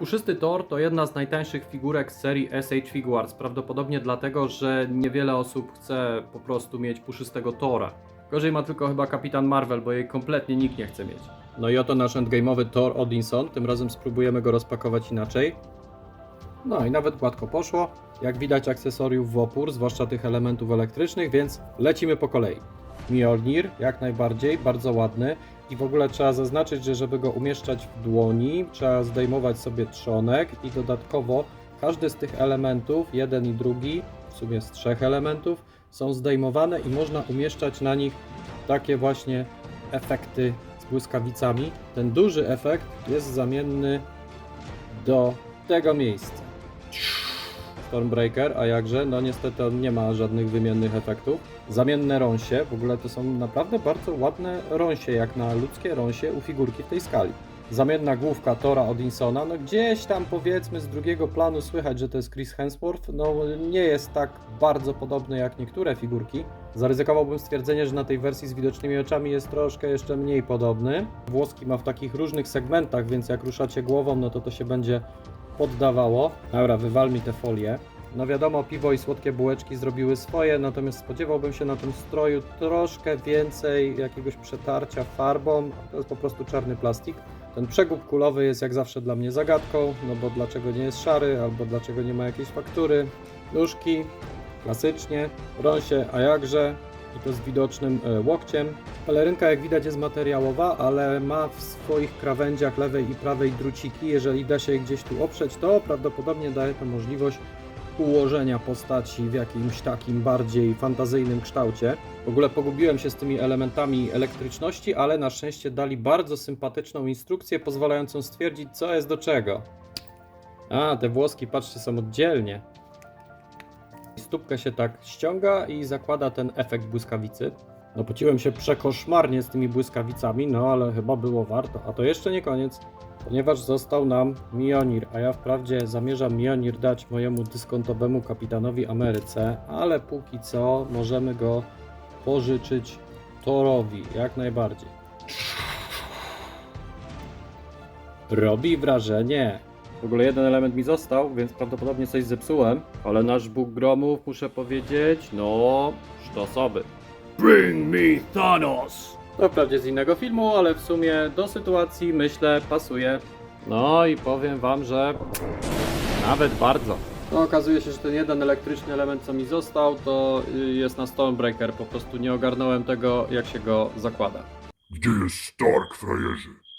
Puszysty Thor to jedna z najtańszych figurek z serii SH Figuarts, prawdopodobnie dlatego, że niewiele osób chce po prostu mieć puszystego Tora. Gorzej ma tylko chyba Kapitan Marvel, bo jej kompletnie nikt nie chce mieć. No i oto nasz endgame'owy Thor Odinson, tym razem spróbujemy go rozpakować inaczej. No i nawet gładko poszło. Jak widać akcesoriów w opór, zwłaszcza tych elementów elektrycznych, więc lecimy po kolei. Mjolnir, jak najbardziej, bardzo ładny. I w ogóle trzeba zaznaczyć, że żeby go umieszczać w dłoni, trzeba zdejmować sobie trzonek i dodatkowo każdy z tych elementów, jeden i drugi, w sumie z trzech elementów, są zdejmowane i można umieszczać na nich takie właśnie efekty z błyskawicami. Ten duży efekt jest zamienny do tego miejsca. Stormbreaker, a jakże? No niestety on nie ma żadnych wymiennych efektów. Zamienne rąsie, w ogóle to są naprawdę bardzo ładne rąsie, jak na ludzkie rąsie u figurki w tej skali. Zamienna główka Tora Odinsona, no gdzieś tam powiedzmy z drugiego planu słychać, że to jest Chris Hemsworth, no nie jest tak bardzo podobny jak niektóre figurki. Zaryzykowałbym stwierdzenie, że na tej wersji z widocznymi oczami jest troszkę jeszcze mniej podobny. Włoski ma w takich różnych segmentach, więc jak ruszacie głową, no to to się będzie poddawało. Dobra, wywal mi te folie. No wiadomo, piwo i słodkie bułeczki zrobiły swoje, natomiast spodziewałbym się na tym stroju troszkę więcej jakiegoś przetarcia farbą. To jest po prostu czarny plastik. Ten przegub kulowy jest jak zawsze dla mnie zagadką, no bo dlaczego nie jest szary, albo dlaczego nie ma jakiejś faktury. Nóżki, klasycznie, rąsie, a jakże, i to z widocznym e, łokciem. Pelerynka jak widać jest materiałowa, ale ma w swoich krawędziach lewej i prawej druciki. Jeżeli da się je gdzieś tu oprzeć, to prawdopodobnie daje to możliwość ułożenia postaci w jakimś takim bardziej fantazyjnym kształcie. W ogóle pogubiłem się z tymi elementami elektryczności, ale na szczęście dali bardzo sympatyczną instrukcję pozwalającą stwierdzić co jest do czego. A, te włoski, patrzcie, są oddzielnie. Stópkę się tak ściąga i zakłada ten efekt błyskawicy. No pociłem się przekoszmarnie z tymi błyskawicami, no ale chyba było warto. A to jeszcze nie koniec, ponieważ został nam Mionir, a ja wprawdzie zamierzam Mionir dać mojemu dyskontowemu kapitanowi Ameryce, ale póki co możemy go pożyczyć Thorowi, jak najbardziej. Robi wrażenie. W ogóle jeden element mi został, więc prawdopodobnie coś zepsułem, ale nasz Bóg Gromów, muszę powiedzieć, no, sztosowy. Bring me Thanos! To wprawdzie z innego filmu, ale w sumie do sytuacji myślę pasuje. No i powiem wam, że nawet bardzo. No okazuje się, że ten jeden elektryczny element co mi został to y, jest na Stormbreaker, po prostu nie ogarnąłem tego jak się go zakłada. Gdzie jest Stark, frajerzy?